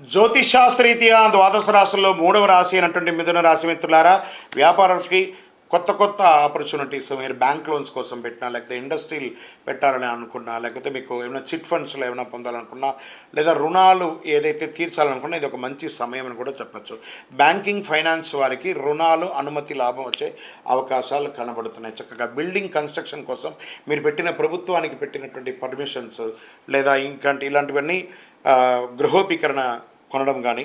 జ్యోతిషాస్త్రీత్యా ద్వాదశ రాశుల్లో మూడవ రాశి అయినటువంటి మిథున రాశి మిత్రులారా వ్యాపారానికి కొత్త కొత్త ఆపర్చునిటీస్ మీరు బ్యాంక్ లోన్స్ కోసం పెట్టినా లేకపోతే ఇండస్ట్రీలు పెట్టాలని అనుకున్నా లేకపోతే మీకు ఏమైనా చిట్ ఫండ్స్లో ఏమైనా పొందాలనుకున్నా లేదా రుణాలు ఏదైతే తీర్చాలనుకున్నా ఇది ఒక మంచి సమయం అని కూడా చెప్పచ్చు. బ్యాంకింగ్ ఫైనాన్స్ వారికి రుణాలు అనుమతి లాభం వచ్చే అవకాశాలు కనబడుతున్నాయి. చక్కగా బిల్డింగ్ కన్స్ట్రక్షన్ కోసం మీరు పెట్టిన ప్రభుత్వానికి పెట్టినటువంటి పర్మిషన్స్ లేదా ఇంకా ఇలాంటివన్నీ గృహోపీకరణ కొనడం కానీ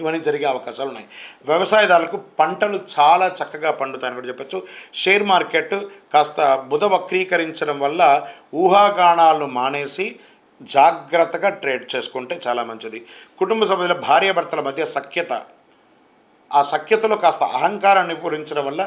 ఇవన్నీ జరిగే అవకాశాలు ఉన్నాయి. వ్యవసాయదారులకు పంటలు చాలా చక్కగా పండుతాయని కూడా చెప్పచ్చు. షేర్ మార్కెట్ కాస్త బుధ వక్రీకరించడం వల్ల ఊహాగానాలు మానేసి జాగ్రత్తగా ట్రేడ్ చేసుకుంటే చాలా మంచిది. కుటుంబ సభ్యుల భార్యాభర్తల మధ్య సఖ్యత ఆ సఖ్యతలో కాస్త అహంకారాన్ని పూరించడం వల్ల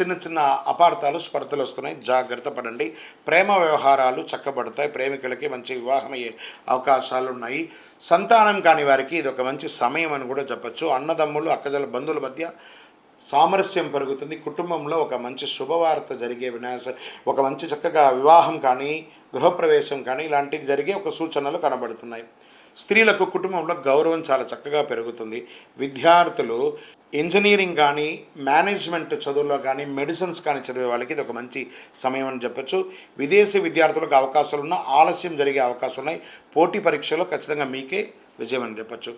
చిన్న చిన్న అపార్థాలు స్పర్ధలు వస్తున్నాయి. జాగ్రత్త పడండి. ప్రేమ వ్యవహారాలు చక్కబడతాయి. ప్రేమికులకి మంచి వివాహం అయ్యే అవకాశాలు ఉన్నాయి. సంతానం కాని వారికి ఇది ఒక మంచి సమయం అని కూడా చెప్పచ్చు. అన్నదమ్ములు అక్కజల బంధువుల మధ్య సామరస్యం పెరుగుతుంది. కుటుంబంలో ఒక మంచి శుభవార్త జరిగే వినాశ ఒక మంచి చక్కగా వివాహం కానీ గృహప్రవేశం కానీ ఇలాంటివి జరిగే ఒక సూచనలు కనబడుతున్నాయి. స్త్రీలకు కుటుంబంలో గౌరవం చాలా చక్కగా పెరుగుతుంది. విద్యార్థులు ఇంజనీరింగ్ కానీ మేనేజ్మెంట్ చదువుల్లో కానీ మెడిసిన్స్ కానీ చదివే వాళ్ళకి ఇది ఒక మంచి సమయం అని చెప్పొచ్చు. విదేశీ విద్యార్థులకు అవకాశాలు ఉన్న ఆలస్యం జరిగే అవకాశాలు ఉన్నాయి పోటీ పరీక్షలో ఖచ్చితంగా మీకే విజయం అని చెప్పొచ్చు.